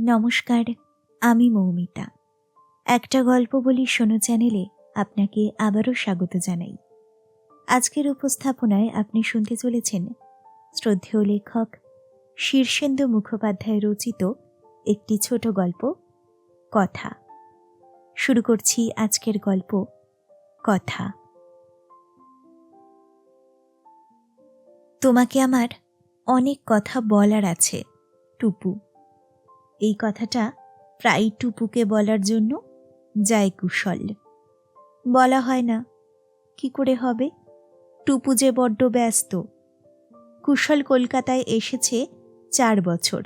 নমস্কার, আমি মৌমিতা। একটা গল্প বলি শোনো চ্যানেলে আপনাকে আবারও স্বাগত জানাই। আজকের উপস্থাপনায় আপনি শুনতে চলেছেন শ্রদ্ধেয় লেখক শীর্ষেন্দু মুখোপাধ্যায় রচিত একটি ছোট গল্প, কথা। শুরু করছি আজকের গল্প, কথা। তোমাকে আমার অনেক কথা বলার আছে, টুপু। এই কথাটা প্রায় টুপুকে বলার জন্য যায় কুশল। বলা হয় না, কি করে হবে? টুপু যে বড্ড ব্যস্ত। কুশল কলকাতায় এসেছে চার বছর।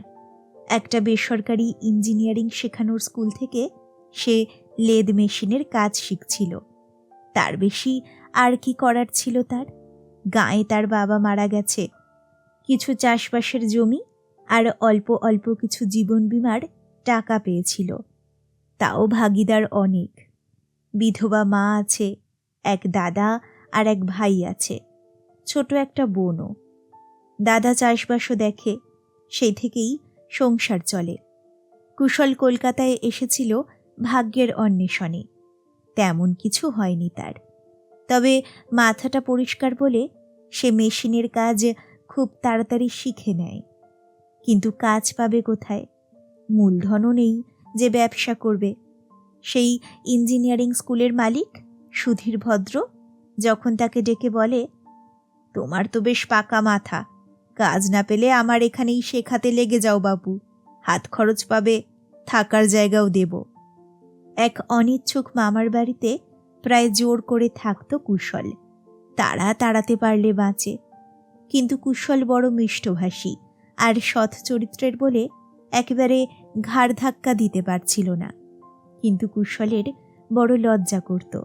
একটা বেসরকারি ইঞ্জিনিয়ারিং শেখানোর স্কুল থেকে সে লেদ মেশিনের কাজ শিখছিল। তার বেশি আর কি করার ছিল তার? গায়ে তার বাবা মারা গেছে। কিছু চাষবাসের জমি আর অল্প অল্প কিছু জীবন বিমার টাকা পেয়েছিল। তাও ভাগিদার অনেক। বিধবা মা আছে, এক দাদা আর এক ভাই আছে, ছোট একটা বোনও। দাদা চাষবাসও দেখে সেই থেকেই সংসার চলে। কুশল কলকাতায় এসেছিল ভাগ্যের অন্বেষণে। তেমন কিছু হয়নি তার। তবে মাথাটা পরিষ্কার বলে সে মেশিনের কাজ খুব তাড়াতাড়ি শিখে নেয়। কিন্তু কাজ পাবে কোথায়? মূলধনও নেই যে ব্যবসা করবে। সেই ইঞ্জিনিয়ারিং স্কুলের মালিক, সুধীর ভদ্র, যখন তাকে ডেকে বলে, তোমার তো বেশ পাকা মাথা, কাজ না পেলে আমার এখানেই শেখাতে লেগে যাও বাবু হাত খরচ পাবে, থাকার জায়গাও দেব। এক অনিচ্ছুক মামার বাড়িতে প্রায় জোর করে থাকতো কুশল। তারা তাড়াতে পারলে বাঁচে। কিন্তু কুশল বড় মিষ্টভাষী আর সৎ চরিত্রের বলে একেবারে ঘাড় ধাক্কা দিতে পারছিল না। কিন্তু কুশলের বড় লজ্জা করত।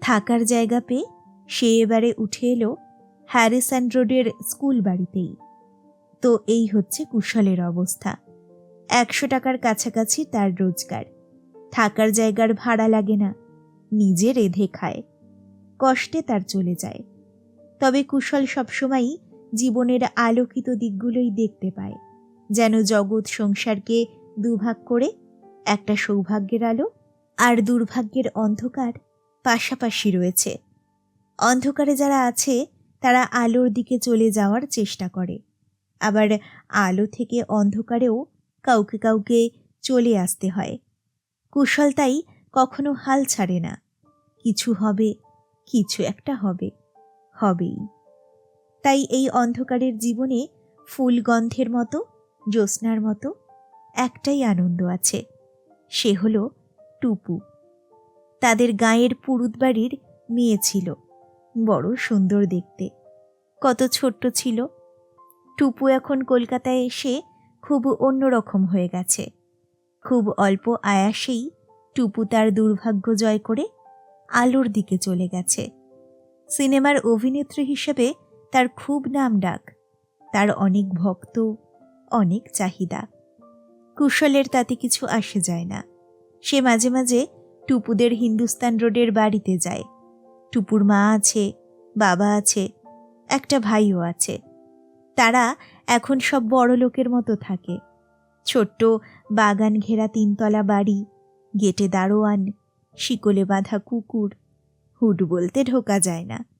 থাকার জায়গা পেয়ে সে এবারে উঠে এলো হ্যারিসন রোডের স্কুল বাড়িতেই। তো এই হচ্ছে কুশলের অবস্থা। একশো টাকার কাছাকাছি তার রোজগার। থাকার জায়গার ভাড়া লাগে না, নিজে রেধে খায়। কষ্টে তার চলে যায়। তবে কুশল সবসময়ই জীবনের আলোকিত দিকগুলোই দেখতে পায়। যেন জগৎ সংসারকে দুভাগ করে, একটা সৌভাগ্যের আলো আর দুর্ভাগ্যের অন্ধকার পাশাপাশি রয়েছে। অন্ধকারে যারা আছে, তারা আলোর দিকে চলে যাওয়ার চেষ্টা করে। আবার আলো থেকে অন্ধকারেও কাউকে কাউকে চলে আসতে হয়। কুশল তাই কখনো হাল ছাড়ে না। কিছু হবে, কিছু একটা হবে, হবেই। তাই এই অন্ধকারের জীবনে ফুল গন্ধের মতো, জ্যোৎস্নার মতো একটাই আনন্দ আছে। সে হলো টুপু। তাদের গায়ের পুরুত বাড়ির মেয়ে ছিল, বড় সুন্দর দেখতে। কত ছোট্ট ছিল। টুপু এখন কলকাতায় এসে খুব অন্যরকম হয়ে গেছে। খুব অল্প আয়াসেই টুপু তার দুর্ভাগ্য জয় করে আলোর দিকে চলে গেছে। সিনেমার অভিনেত্রী হিসেবে তার খুব নাম ডাক। তার অনেক ভক্ত, অনেক চাহিদা। কুশলের তাতে কিছু আসে যায় না। সে মাঝে মাঝে টুপুদের হিন্দুস্তান রোডের বাড়িতে যায়। টুপুর মা আছে, বাবা আছে, একটা ভাইও আছে। তারা এখন সব বড় লোকের মতো থাকে। ছোট্ট বাগান ঘেরা তিনতলা বাড়ি, গেটে দারোয়ান, শিকলে বাঁধা কুকুর, হুট বলতে ঢোকা যায় না।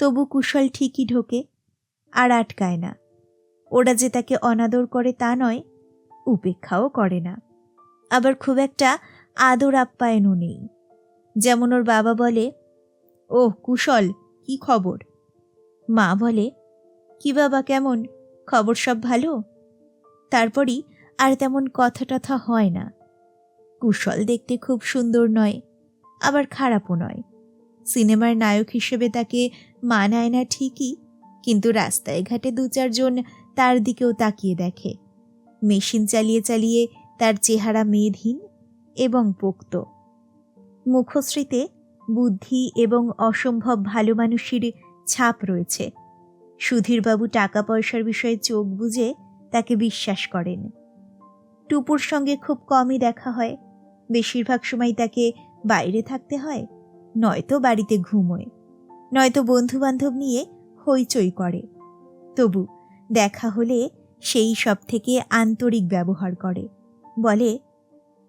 তবু কুশল ঠিকই ঢোকে আর আটকায় না। ওরা যে তাকে অনাদর করে তা নয়, উপেক্ষাও করে না। আবার খুব একটা আদর আপ্যায়নও নেই। যেমন ওর বাবা বলে ও কুশল, কি খবর? মা বলে, কি বাবা, কেমন? খবর সব ভালো? তারপরই আর তেমন কথা টথা হয় না। কুশল দেখতে খুব সুন্দর নয়, আবার খারাপও নয়। সিনেমার নায়ক হিসেবে তাকে মানায় না ঠিকই, কিন্তু রাস্তায় ঘাটে দু চারজন তার দিকেও তাকিয়ে দেখে। মেশিন চালিয়ে চালিয়ে তার চেহারা মেধহীন এবং পোক্ত। মুখশ্রীতে বুদ্ধি এবং অসম্ভব ভালো মানুষের ছাপ রয়েছে। সুধীরবাবু টাকা পয়সার বিষয়ে চোখ বুঝে তাকে বিশ্বাস করেন। টুপুর সঙ্গে খুব কমই দেখা হয়। বেশিরভাগ সময় তাকে বাইরে থাকতে হয়। নয়তো বাড়িতে ঘুমোয়, নয়তো বন্ধু বান্ধব নিয়ে হইচই করে। তবু দেখা হলে সেই সব থেকে আন্তরিক ব্যবহার করে। বলে,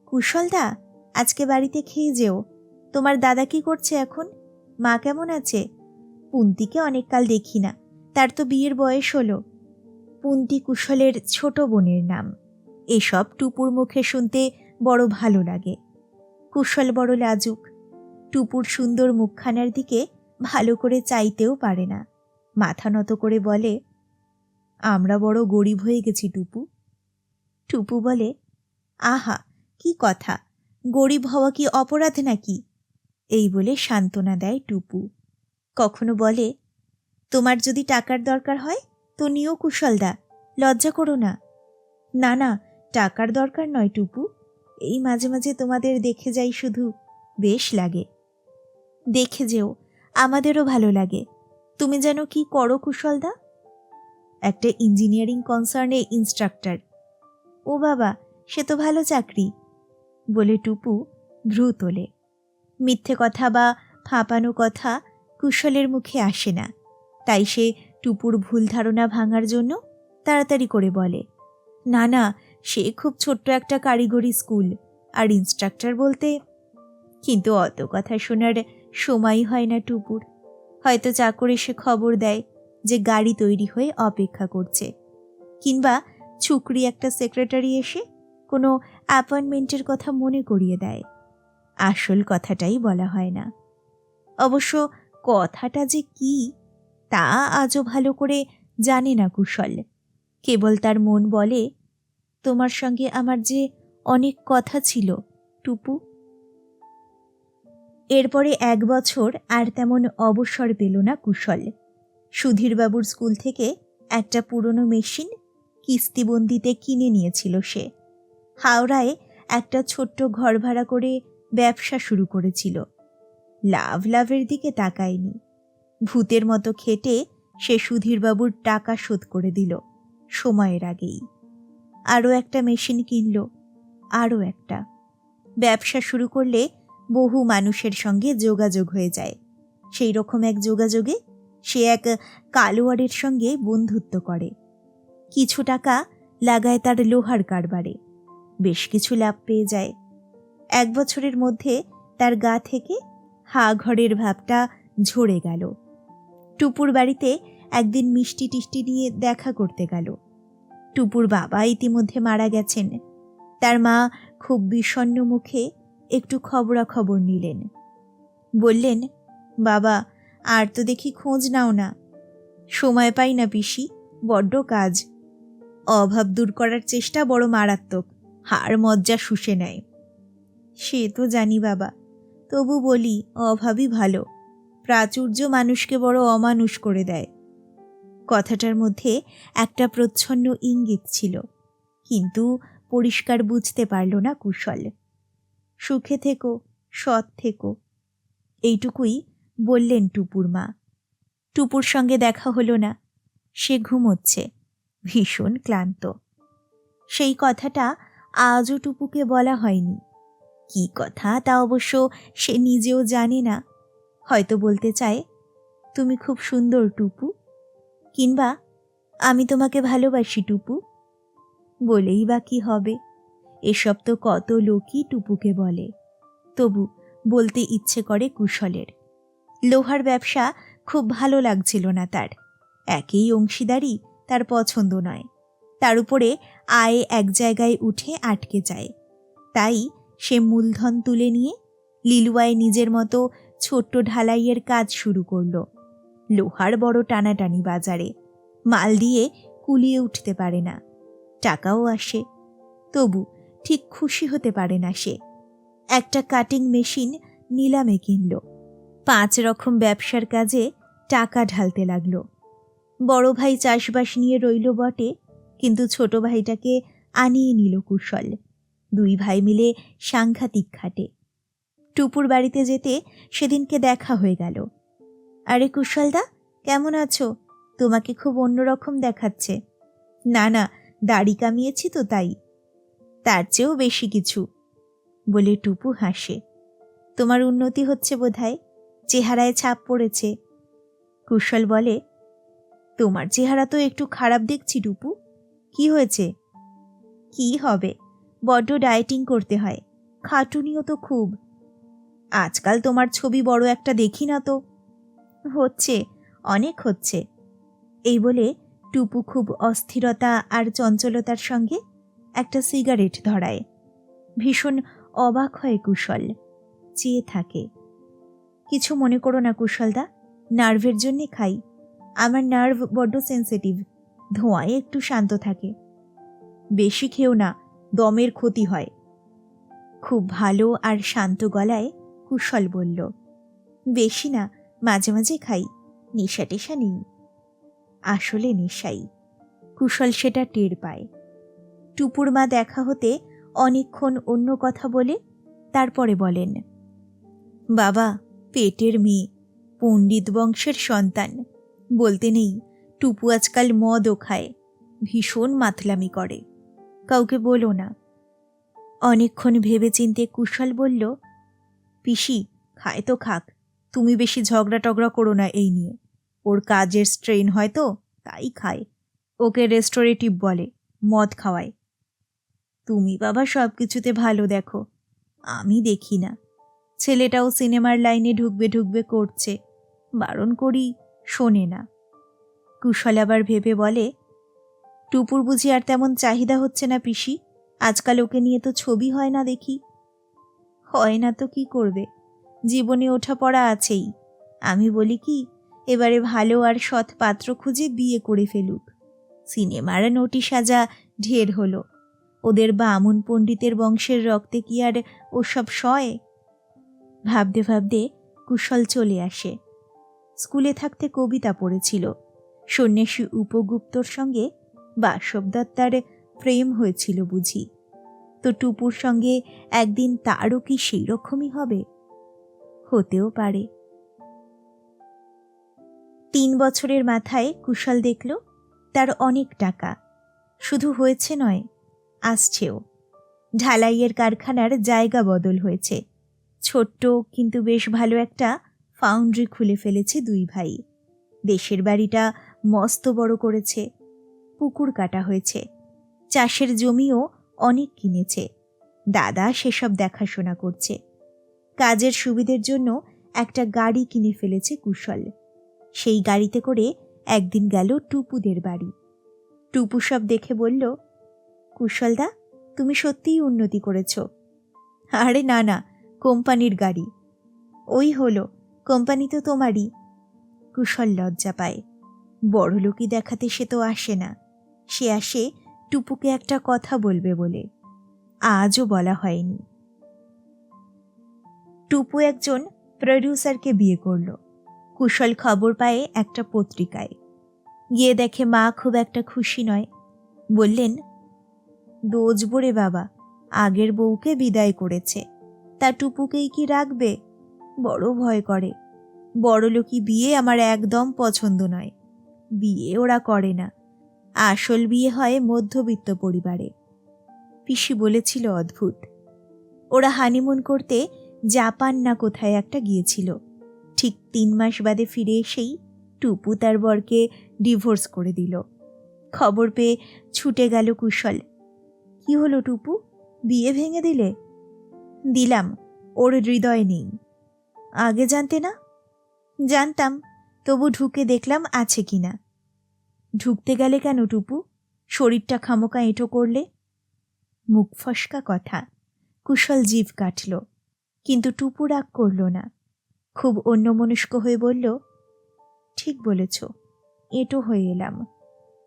কুশলদা, আজকে বাড়িতে খেয়ে যেও। তোমার দাদা কি করছে এখন? মা কেমন আছে? পুন্তিকে অনেককাল দেখি না, তার তো বিয়ের বয়স হলো। পুন্তি কুশলের ছোট বোনের নাম। এসব টুপুর মুখে শুনতে বড় ভালো লাগে। কুশল বড় লাজুক টুপুর সুন্দর মুখখানার দিকে ভালো করে চাইতেও পারে না। মাথা নত করে বলে, আমরা বড় গরিব হয়ে গেছি টুপু। টুপু বলে, আহা, কি কথা, গরিব হওয়া কি অপরাধ নাকি? এই বলে সান্ত্বনা দেয় টুপু। কখনো বলে, তোমার যদি টাকার দরকার হয়, তো নিও কুশলদা, লজ্জা করো না। না না, টাকার দরকার নয় টুপু, এই মাঝে মাঝে তোমাদের দেখে যাই শুধু, বেশ লাগে। দেখে যেও, আমাদেরও ভালো লাগে। তুমি যেন কি করো কুশলদা? একটা ইঞ্জিনিয়ারিং কনসার্নে ইনস্ট্রাক্টর। ও বাবা, সে তো ভালো চাকরি, বলে টুপু ভ্রু তোলে। মিথ্যে কথা বা ফাঁপানো কথা কুশলের মুখে আসে না। তাই সে টুপুর ভুল ধারণা ভাঙার জন্য তাড়াতাড়ি করে বলে, না না, সে খুব ছোট্ট একটা কারিগরি স্কুল, আর ইনস্ট্রাক্টর বলতে কিন্তু অত কথা শোনার সময় হয় না টুপুর হয়তো চাকর এসে খবর দেয় যে গাড়ি তৈরি হয়ে অপেক্ষা করছে। কিংবা ছুকরি একটা সেক্রেটারি এসে কোনো অ্যাপয়েন্টমেন্টের কথা মনে করিয়ে দেয়। আসল কথাটাই বলা হয় না। অবশ্য কথাটা যে কি, তা আজও ভালো করে জানে না কুশল। কেবল তার মন বলে, তোমার সঙ্গে আমার যে অনেক কথা ছিল, টুপু এরপরে এক বছর আর তেমন অবসর পেল না কুশল। সুধীরবাবুর স্কুল থেকে একটা পুরনো মেশিন কিস্তিবন্দিতে কিনে নিয়েছিল সে। হাওড়ায় একটা ছোট্ট ঘর ভাড়া করে ব্যবসা শুরু করেছিল। লাভ লাভের দিকে তাকায়নি। ভূতের মতো খেটে সে সুধীরবাবুর টাকা শোধ করে দিল সময়ের আগেই। আরও একটা মেশিন কিনল, আরও একটা। ব্যবসা শুরু করলে বহু মানুষের সঙ্গে যোগাযোগ হয়ে যায়। সেই রকম এক যোগাযোগে সে এক কালোয়ারের সঙ্গে বন্ধুত্ব করে। কিছু টাকা লাগায় তার লোহার কারবারে। বেশ কিছু লাভ পেয়ে যায়। এক বছরের মধ্যে তার গা থেকে হা ঘরের ভাবটা ঝরে গেল। টুপুর বাড়িতে একদিন মিষ্টি টিষ্টি নিয়ে দেখা করতে গেল। টুপুর বাবা ইতিমধ্যে মারা গেছেন। তার মা খুব বিষণ্ণ মুখে একটু খবরাখবর নিলেন। বললেন, বাবা, আর তো দেখি খোঁজ নাও না। সময় পাই না পিসি, বড্ড কাজ। অভাব দূর করার চেষ্টা বড় মারাত্মক, হাড় মজ্জা শুষে নেয়। সে তো জানি বাবা, তবু বলি অভাবই ভালো, প্রাচুর্য মানুষকে বড় অমানুষ করে দেয়। কথাটার মধ্যে একটা প্রচ্ছন্ন ইঙ্গিত ছিল, কিন্তু পরিষ্কার বুঝতে পারল না কুশল। সুখে থেকো, সৎ থেকো। এইটুকুই বললেন টুপুর মা। টুপুর সঙ্গে দেখা হলো না। সে ঘুমোচ্ছে, ভীষণ ক্লান্ত। সেই কথাটা আজও টুপুকে বলা হয়নি। কি কথা তা অবশ্য সে নিজেও জানে না। হয়তো বলতে চায়, তুমি খুব সুন্দর টুপু। কিংবা, আমি তোমাকে ভালোবাসি টুপু। বলেই বা কি হবে। এসব তো কত লোকই টুপুকে বলে। তবু বলতে ইচ্ছে করে কুশলের। লোহার ব্যবসা খুব ভালো লাগছিল না তার। একেই অংশীদারি তার পছন্দ নয়। তার উপরে আয় এক জায়গায় উঠে আটকে যায়। তাই সে মূলধন তুলে নিয়ে লিলুয়ায় নিজের মতো ছোট্ট ঢালাইয়ের কাজ শুরু করল। লোহার বড় টানাটানি বাজারে। মাল দিয়ে কুলিয়ে উঠতে পারে না। টাকাও আসে। তবু ঠিক খুশি হতে পারে না সে। একটা কাটিং মেশিন নিলামে কিনল। পাঁচ রকম ব্যবসার কাজে টাকা ঢালতে লাগল। বড় ভাই চাষবাস নিয়ে রইল বটে, কিন্তু ছোট ভাইটাকে আনিয়ে নিল কুশল। দুই ভাই মিলে সাংঘাতিক খাটে। টুপুর বাড়িতে যেতে সেদিনকে দেখা হয়ে গেল। আরে কুশলদা, কেমন আছো? তোমাকে খুব অন্যরকম দেখাচ্ছে। না না, দাড়ি কামিয়েছি তো তাই। তার চেয়েও বেশি কিছু। বলে টুপু হাসে। তোমার উন্নতি হচ্ছে বোধহয়। চেহারায় ছাপ পড়েছে। কুশল বলে, তোমার চেহারা তো একটু খারাপ দেখছি টুপু। কি হয়েছে? কি হবে? বড্ড ডায়েটিং করতে হয়। খাটুনিও তো খুব। আজকাল তোমার ছবি বড় একটা দেখি না তো। হচ্ছে, অনেক হচ্ছে। এই বলে টুপু খুব অস্থিরতা আর চঞ্চলতার সঙ্গে একটা সিগারেট ধরায়। ভীষণ অবাক হয় কুশল। চেয়ে থাকে। কিছু মনে করো না কুশলদা, নার্ভের জন্যে খাই। আমার নার্ভ বড্ড সেন্সিটিভ, ধোঁয়ায় একটু শান্ত থাকে। বেশি খেও না, দমের ক্ষতি হয়। খুব ভালো আর শান্ত গলায় কুশল বলল, বেশি না, মাঝে মাঝে খাই নেশা টেশা নেই। আসলে নেশাই। কুশল সেটা টের পায়। টুপুর মা দেখা হতে অনেকক্ষণ অন্য কথা বলে তারপরে বলেন, বাবা, পেটের মেয়ে, পণ্ডিত বংশের সন্তান। বলতে নেই, টুপু আজকাল মদও খায়, ভীষণ মাতলামি করে। কাউকে বলো না। অনেকক্ষণ ভেবেচিন্তে কুশল বলল, পিসি, খায় তো খাক, তুমি বেশি ঝগড়া টগড়া করো না এই নিয়ে। ওর কাজের স্ট্রেন হয় তো, তাই খায়। ওকে রেস্টোরেটিভ বলে, মদ খাওয়ায়। তুমি বাবা সব কিছুতে ভালো দেখো। আমি দেখি না। ছেলেটাও সিনেমার লাইনে ঢুকবে ঢুকবে করছে। বারণ করি শোনে না। কুশল আবার ভেবে বলে, টুপুর বুঝি আর তেমন চাহিদা হচ্ছে না পিসি। আজকাল ওকে নিয়ে তো ছবি হয় না দেখি। হয় না তো কি করবে? জীবনে ওঠা পড়া আছেই। আমি বলি কি, এবারে ভালো আর সৎ পাত্র খুঁজে বিয়ে করে ফেলুক। সিনেমার নোটিশ সাজা ঢের হলো। ওদের বামুন পণ্ডিতের বংশের রক্তে কি আর ওসব সয়? ভাবতে ভাবতে কুশল চলে আসে। স্কুলে থাকতে কবিতা পড়েছিল। সন্ন্যাসী উপগুপ্তর সঙ্গে বাসব দত্তার প্রেম হয়েছিল বুঝি। তো টুপুর সঙ্গে একদিন তারও কি সেই রকমই হবে? হতেও পারে। তিন বছরের মাথায় কুশল দেখল, তার অনেক টাকা। শুধু হয়েছে নয় আসছেও। ঢালাইয়ের কারখানার জায়গা বদল হয়েছে। ছোট্ট কিন্তু বেশ ভালো একটা ফাউন্ড্রি খুলে ফেলেছে দুই ভাই। দেশের বাড়িটা মস্ত বড় করেছে। পুকুর কাটা হয়েছে। চাষের জমিও অনেক কিনেছে। দাদা সেসব দেখাশোনা করছে। কাজের সুবিধের জন্য একটা গাড়ি কিনে ফেলেছে কুশল। সেই গাড়িতে করে একদিন গেল টুপুদের বাড়ি। টুপু সব দেখে বলল কুশলদা তুমি সত্যিই উন্নতি করেছ। আরে না না, কোম্পানির গাড়ি। ওই হলো, কোম্পানি তো তোমারই। কুশল লজ্জা পায়। বড় লোকই দেখাতে সে তো আসে না। সে আসে টুপুকে একটা কথা বলবে বলে। আজও বলা হয়নি। টুপু একজন প্রডিউসারকে বিয়ে করল। কুশল খবর পায়ে একটা পত্রিকায়। গিয়ে দেখে মা খুব একটা খুশি নয়। বললেন দোজবো রে বাবা, আগের বউকে বিদায় করেছে। তা টুপুকেই কি রাখবে? বড় ভয় করে। বড় লোকই বিয়ে আমার একদম পছন্দ নয়। বিয়ে ওরা করে না। আসল বিয়ে হয় মধ্যবিত্ত পরিবারে। পিসি বলেছিল অদ্ভুত। ওরা হানিমুন করতে জাপান না কোথায় একটা গিয়েছিল। ঠিক তিন মাস বাদে ফিরে এসেই টুপু তার বরকে ডিভোর্স করে দিল। খবর পেয়ে ছুটে গেল কুশল। কি হলো টুপু? বিয়ে ভেঙে দিলে? দিলাম, ওর হৃদয় নেই। আগে জানতে না? জানতাম, তবু ঢুকে দেখলাম আছে কিনা ঢুকতে গেলে কেন টুপু? শরীরটা খামোকা এঁটো করলে? মুখ ফসকা কথা, কুশল জীব কাটল। কিন্তু টুপু রাগ করল না। খুব অন্যমনস্ক হয়ে বলল, ঠিক বলেছ, এঁটো হয়ে এলাম।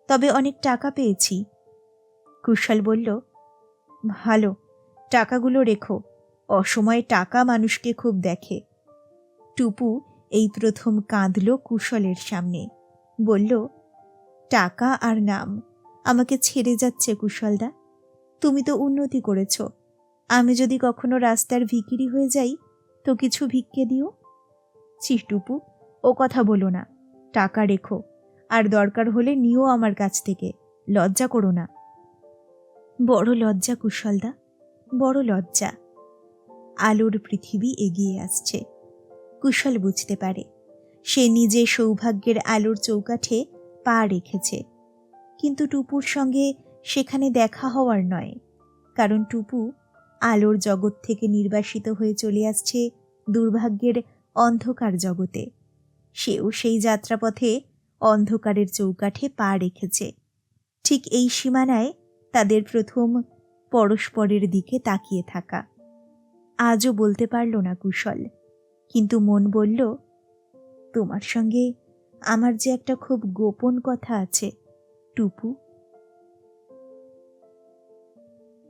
তবে অনেক টাকা পেয়েছি। কুশল বলল ভালো, টাকাগুলো রেখো। অসময়ে টাকা মানুষকে খুব দেখে। টুপু এই প্রথম কাঁদল কুশলের সামনে। বলল, টাকা আর নাম, আমাকে ছেড়ে যাচ্ছে কুশলদা। তুমি তো উন্নতি করেছ। আমি যদি কখনো রাস্তার ভিকিরি হয়ে যাই, তো কিছু ভিক্ষে দিও? চিটুপু ও কথা বলো না। টাকা রেখো। আর দরকার হলে নিও আমার কাছ থেকে। লজ্জা করো না। বড় লজ্জা, কুশলদা, বড় লজ্জা। আলোর পৃথিবী এগিয়ে আসছে। কুশল বুঝতে পারে, সে নিজে সৌভাগ্যের আলোর চৌকাঠে পা রেখেছে। কিন্তু টুপুর সঙ্গে সেখানে দেখা হওয়ার নয়, কারণ টুপু আলোর জগৎ থেকে নির্বাসিত হয়ে চলে আসছে দুর্ভাগ্যের অন্ধকার জগতে। সেও সেই যাত্রাপথে অন্ধকারের চৌকাঠে পা রেখেছে। ঠিক এই সীমানায় তাদের প্রথম পরস্পরের দিকে তাকিয়ে থাকা। আজও বলতে পারল না কুশল, কিন্তু মন বলল, তোমার সঙ্গে আমার যে একটা খুব গোপন কথা আছে, টুপু।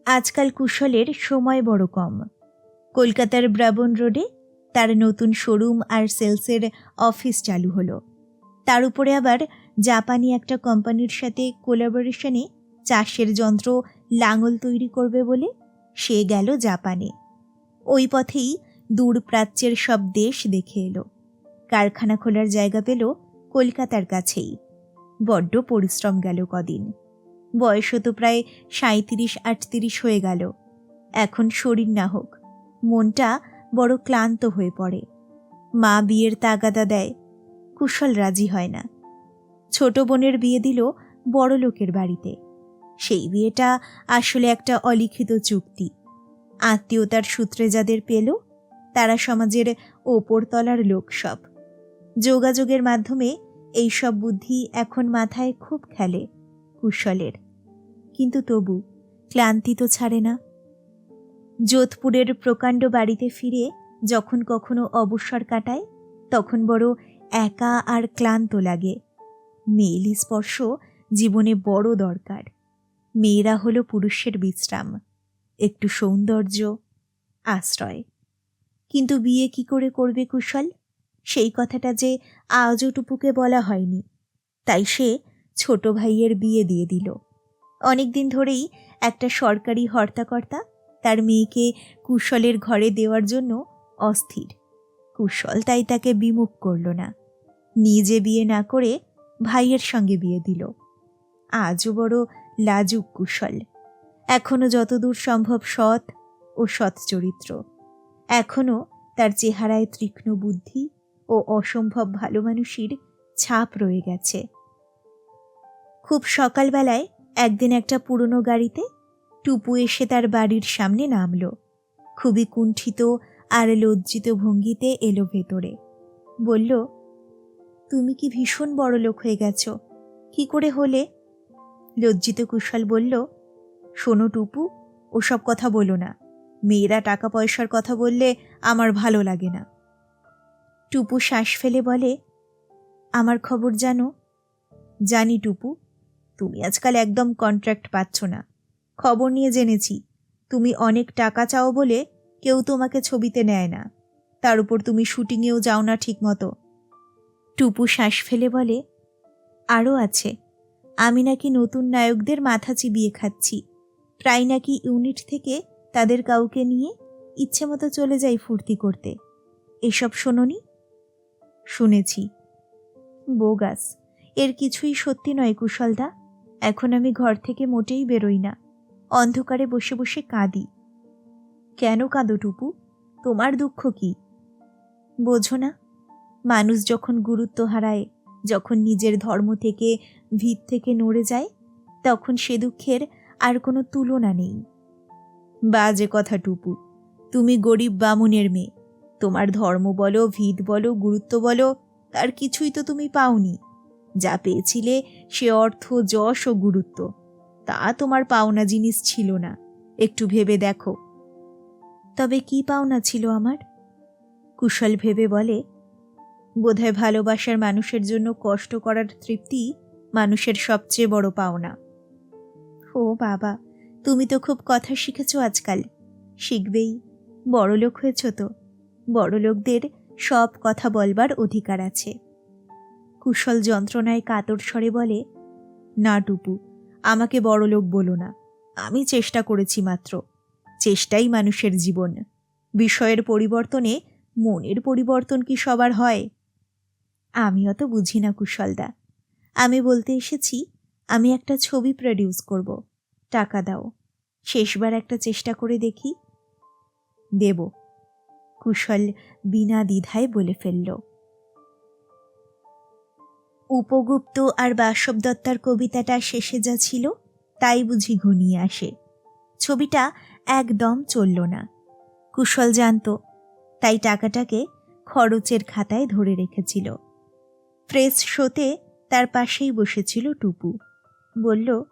আজকাল কুশলের সময় বড় কম। কলকাতার ব্রাবন রোডে তার নতুন শোরুম আর সেলসের অফিস চালু হলো। তার উপরে আবার জাপানি একটা কোম্পানির সাথে কোলাবোরেশনে চাষের যন্ত্র লাঙল তৈরি করবে বলে সে গেল জাপানে। ওই পথেই দূর প্রাচ্যের সব দেশ দেখে এলো। কারখানা খোলার জায়গা পেল কলকাতার কাছেই। বড্ড পরিশ্রম গেল কদিন। বয়সও তো প্রায় সাঁত্রিশ আটত্রিশ হয়ে গেল। এখন শরীর না হোক, মনটা বড় ক্লান্ত হয়ে পড়ে। মা বিয়ের তাগাদা দেয়, কুশল রাজি হয় না। ছোট বোনের বিয়ে দিল বড় লোকের বাড়িতে। সেই বিয়েটা আসলে একটা অলিখিত চুক্তি। আত্মীয়তার সূত্রে যাদের পেল, তারা সমাজের ওপরতলার লোক সব। যোগাযোগের মাধ্যমে এই সব বুদ্ধি এখন মাথায় খুব খেলে, কুশলের। কিন্তু তবু, ক্লান্তি তো ছাড়ে না। যোধপুরের প্রকাণ্ড বাড়িতে ফিরে যখন কখনো অবসর কাটায়, তখন বড় একা আর ক্লান্ত লাগে। মেয়েলি স্পর্শ জীবনে বড় দরকার। মেয়েরা হলো পুরুষের বিশ্রাম, একটু সৌন্দর্য, আশ্রয়। কিন্তু বিয়ে কি করে করবে কুশল? সেই কথাটা যে আজও টুপুকে বলা হয়নি, তাই সে ছোট ভাইয়ের বিয়ে দিয়ে দিল। অনেক দিন ধরেই একটা সরকারি হর্তাকর্তা তার মেয়েকে কুশলের ঘরে দেওয়ার জন্য অস্থির। কুশল তাই তাকে বিমুখ করল না, নিজে বিয়ে না করে ভাইয়ের সঙ্গে বিয়ে দিল। আজও বড় লাজুক কুশল। এখনও যতদূর সম্ভব সৎ ও সৎ চরিত্র। এখনও তার চেহারায় তীক্ষ্ণ বুদ্ধি ও অসম্ভব ভালো মানুষের ছাপ রয়ে গেছে। খুব সকালবেলায় একদিন একটা পুরনো গাড়িতে টুপু এসে তার বাড়ির সামনে নামলো। খুবই কুণ্ঠিত আর লজ্জিত ভঙ্গিতে এলো ভেতরে। বলল, তুমি কি ভীষণ বড় লোক হয়ে গেছো। কি করে হলে লজ্জিত কুশল বলল, শোনো টুপু, ওসব কথা বলো না। মেয়েরা টাকা পয়সার কথা বললে আমার ভালো লাগে না। টুপু শ্বাস ফেলে বলে, আমার খবর জানো? জানি টুপু, তুমি আজকাল একদম কন্ট্রাক্ট পাচ্ছ না। খবর নিয়ে জেনেছি, তুমি অনেক টাকা চাও বলে কেউ তোমাকে ছবিতে নেয় না। তার উপর তুমি শুটিংয়েও যাও না ঠিক মতো টুপু শ্বাস ফেলে বলে আরও আছে। আমি নাকি নতুন নায়কদের মাথা চিবিয়ে খাচ্ছি। প্রায় নাকি ইউনিট থেকে তাদের কাউকে নিয়ে ইচ্ছে মতো চলে যাই ফুর্তি করতে। এসব শোনোনি? শুনেছি। বোগাস, এর কিছুই সত্যি নয় কুশলদা, এখন আমি ঘর থেকে মোটেই বেরোই না। অন্ধকারে বসে বসে কাঁদি। কেন কাঁদো টুপু? তোমার দুঃখ কি? বোঝো না। মানুষ যখন গুরুত্ব হারায় যখন নিজের ধর্ম থেকে ভিত থেকে নড়ে যায়, তখন সে দুঃখের আর কোনো তুলনা নেই। বাজে কথা, টুপু। তুমি গরিব বামুনের মেয়ে। তোমার ধর্ম বলো, ভিত বলো, গুরুত্ব বলো, তার কিছুই তো তুমি পাওনি। যা পেয়েছিলে সে অর্থ, যশ ও গুরুত্ব। তা তোমার পাওনা জিনিস ছিল না। একটু ভেবে দেখো। তবে কি পাওনা ছিল আমার? কুশল ভেবে বলে বোধহয় ভালোবাসার মানুষের জন্য কষ্ট করার তৃপ্তি মানুষের সবচেয়ে বড় পাওনা। ও বাবা, তুমি তো খুব কথা শিখেছ আজকাল। শিখবেই। বড়লোক হয়েছ তো। বড়লোকদের সব কথা বলবার অধিকার আছে। কুশল যন্ত্রণায় কাতর স্বরে বলে, না টুপু, আমাকে বড়লোক বলো না। আমি চেষ্টা করেছি মাত্র। চেষ্টাই মানুষের জীবন। বিষয়ের পরিবর্তনে মনের পরিবর্তন কি সবার হয়? আমি অত বুঝি না কুশলদা। আমি বলতে এসেছি, আমি একটা ছবি প্রডিউস করব। টাকা দাও। শেষবার একটা চেষ্টা করে দেখি। দেব। কুশল বিনা দ্বিধায় বলে ফেলল। উপগুপ্ত আর বাসব দত্তার কবিতাটা শেষে যা ছিল, তাই বুঝি ঘনিয়ে আসে। ছবিটা একদম চলল না। কুশল জানত, তাই টাকাটাকে খরচের খাতায় ধরে রেখেছিল। ফ্রেশ শোতে তার পাশেই বসেছিল টুপু। বলল,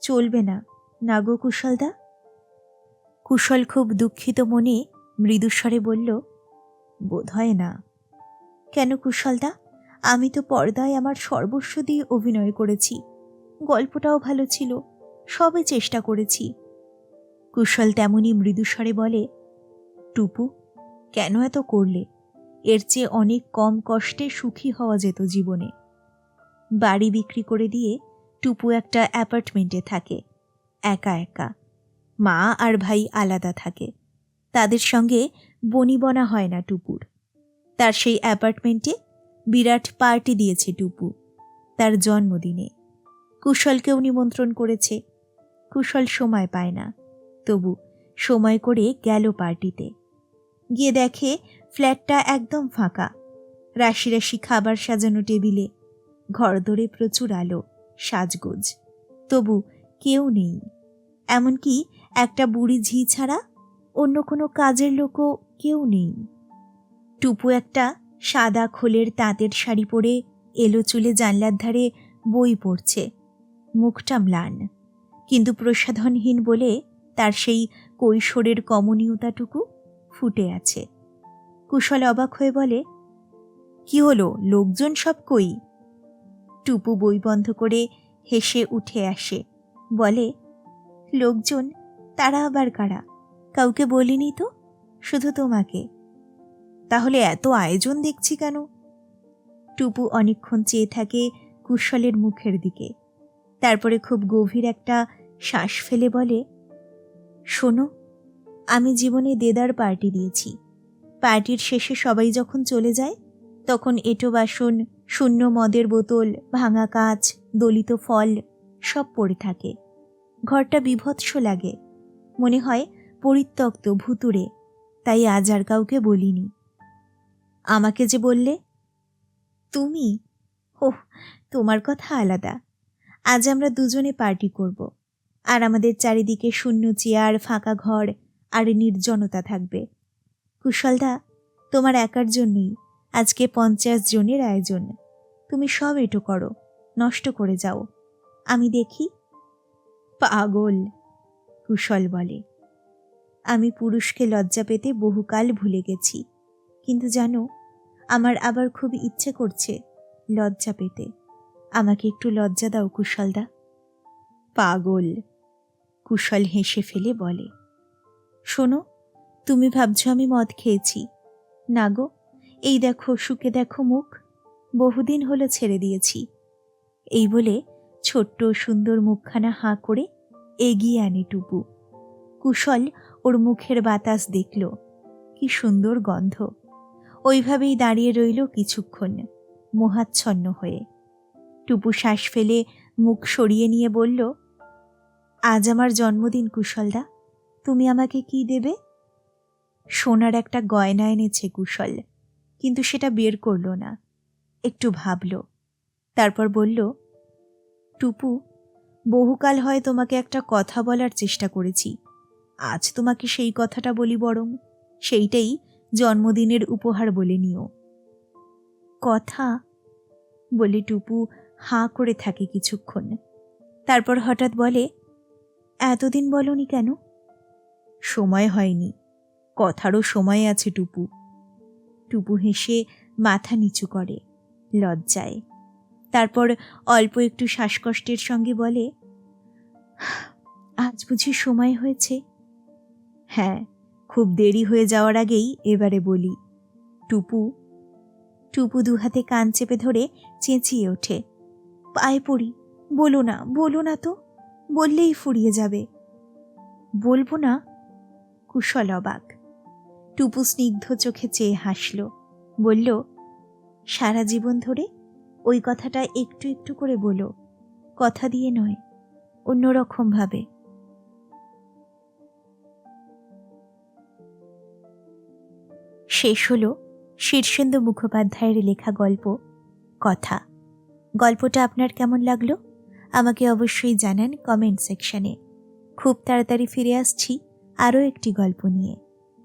চলবে না না গো কুশলদা? কুশল খুব দুঃখিত মনে মৃদুস্বরে বলল বোধ হয় না। কেন কুশলদা? আমি তো পর্দায় আমার সর্বস্ব দিয়ে অভিনয় করেছি। গল্পটাও ভালো ছিল, সবে চেষ্টা করেছি। কুশল তেমনই মৃদুস্বরে বলে, টুপু, কেন এত করলে? এর চেয়ে অনেক কম কষ্টে সুখী হওয়া যেত জীবনে। বাড়ি বিক্রি করে দিয়ে টুপু একটা অ্যাপার্টমেন্টে থাকে, একা একা। মা আর ভাই আলাদা থাকে। তাদের সঙ্গে বনিবনা হয় না টুপুর। তার সেই অ্যাপার্টমেন্টে বিরাট পার্টি দিয়েছে টুপু, তার জন্মদিনে। কুশলকেও নিমন্ত্রণ করেছে। কুশল সময় পায় না, তবু সময় করে গেল পার্টিতে। গিয়ে দেখে ফ্ল্যাটটা একদম ফাঁকা। রাশি রাশি খাবার সাজানো টেবিলে। ঘর ধরে প্রচুর আলো, সাজগোজ। তবু কেউ নেই। এমনকি একটা বুড়ি ঝি ছাড়া অন্য কোনো কাজের লোকও কেউ নেই। টুপু একটা সাদা খোলের তাঁতের শাড়ি পরে এলো চুলে জানলার ধারে বই পড়ছে। মুখটা ম্লান। কিন্তু প্রসাধনহীন বলে তার সেই কৈশোরের কমনীয়তাটুকু ফুটে আছে। কুশল অবাক হয়ে বলে, কি হলো? লোকজন সব কই? টুপু বই বন্ধ করে হেসে উঠে আসে। বলে, লোকজন, তারা আবার কারা? কাউকে বলিনি তো? শুধু তোমাকে। তাহলে এত আয়োজন দেখছি কেন? টুপু অনেকক্ষণ চেয়ে থাকে কুশলের মুখের দিকে। তারপরে খুব গভীর একটা শ্বাস ফেলে বলে, শোনো, আমি জীবনে দেদার পার্টি দিয়েছি। পার্টির শেষে সবাই যখন চলে যায়, তখন এটো বাসন, শূন্য মদের বোতল, ভাঙা কাঁচ, দলিত ফল সব পড়ে থাকে। ঘরটা বিভৎস লাগে। মনে হয় পরিত্যক্ত ভুতুরে তাই আজ আর কাউকে বলিনি। আমাকে যে বললে, তুমি? ওহ, তোমার কথা আলাদা। আজ আমরা দুজনে পার্টি করব। আর আমাদের চারিদিকে শূন্য চেয়ার, ফাঁকা ঘর, আর নির্জনতা থাকবে। কুশলদা, তোমার একার জন্যই আজকে পঞ্চাশ জনের আয়োজন। তুমি সব এটো করো, নষ্ট করে যাও। আমি দেখি পাগল, কুশল বলে। আমি পুরুষকে লজ্জা পেতে বহুকাল ভুলে গেছি। কিন্তু জানো, আমার আবার খুব ইচ্ছে করছে লজ্জা পেতে। আমাকে একটু লজ্জা দাও কুশলদা। পাগল, কুশল হেসে ফেলে বলে। শোনো তুমি ভাবছ আমি মদ খেয়েছি। না গো, এই দেখো শুকে দেখো মুখ। বহুদিন হলো ছেড়ে দিয়েছি। এই বলে ছোট্ট সুন্দর মুখখানা হাঁ করে এগিয়ে আনে টুপু। কুশল ওর মুখের বাতাস দেখল। কি সুন্দর গন্ধ। ওইভাবেই দাঁড়িয়ে রইল কিছুক্ষণ, মোহাচ্ছন্ন হয়ে। টুপু শ্বাস ফেলে মুখ সরিয়ে নিয়ে বলল, আজ আমার জন্মদিন কুশলদা। তুমি আমাকে কি দেবে? সোনার একটা গয়না এনেছে কুশল, কিন্তু সেটা বের করল না। একটু ভাবল, তারপর বলল, টুপু, বহুকাল হয় তোমাকে একটা কথা বলার চেষ্টা করেছি। আজ তোমাকে সেই কথাটা বলি বরং সেইটাই জন্মদিনের উপহার বলে নিও। কথা? বলে টুপু হাঁ করে থাকে কিছুক্ষণ। তারপর হঠাৎ বলে, এতদিন বলনি কেন? সময় হয়নি। কথারও সময় আছে টুপু। টুপু হেসে মাথা নিচু করে, লজ্জায়। তারপর অল্প একটু শ্বাসকষ্টের সঙ্গে বলে, আজ বুঝি সময় হয়েছে? হ্যাঁ খুব দেরি হয়ে যাওয়ার আগেই এবারে বলি। টুপু টুপু দু হাতে কান চেপে ধরে চেঁচিয়ে ওঠে, পায়ে পড়ি, বলো না বলো না তো, বললেই ফুরিয়ে যাবে। বলব না? কুশল অবাক। টুপু স্নিগ্ধ চোখে চেয়ে হাসল। বলল, সারা জীবন ধরে ওই কথাটা একটু একটু করে বলো। কথা দিয়ে নয় অন্যরকমভাবে শেষ হল শীর্ষেন্দু মুখোপাধ্যায়ের লেখা গল্প, কথা। গল্পটা আপনার কেমন লাগল? আমাকে অবশ্যই জানান কমেন্ট সেকশানে। খুব তাড়াতাড়ি ফিরে আসছি আরও একটি গল্প নিয়ে।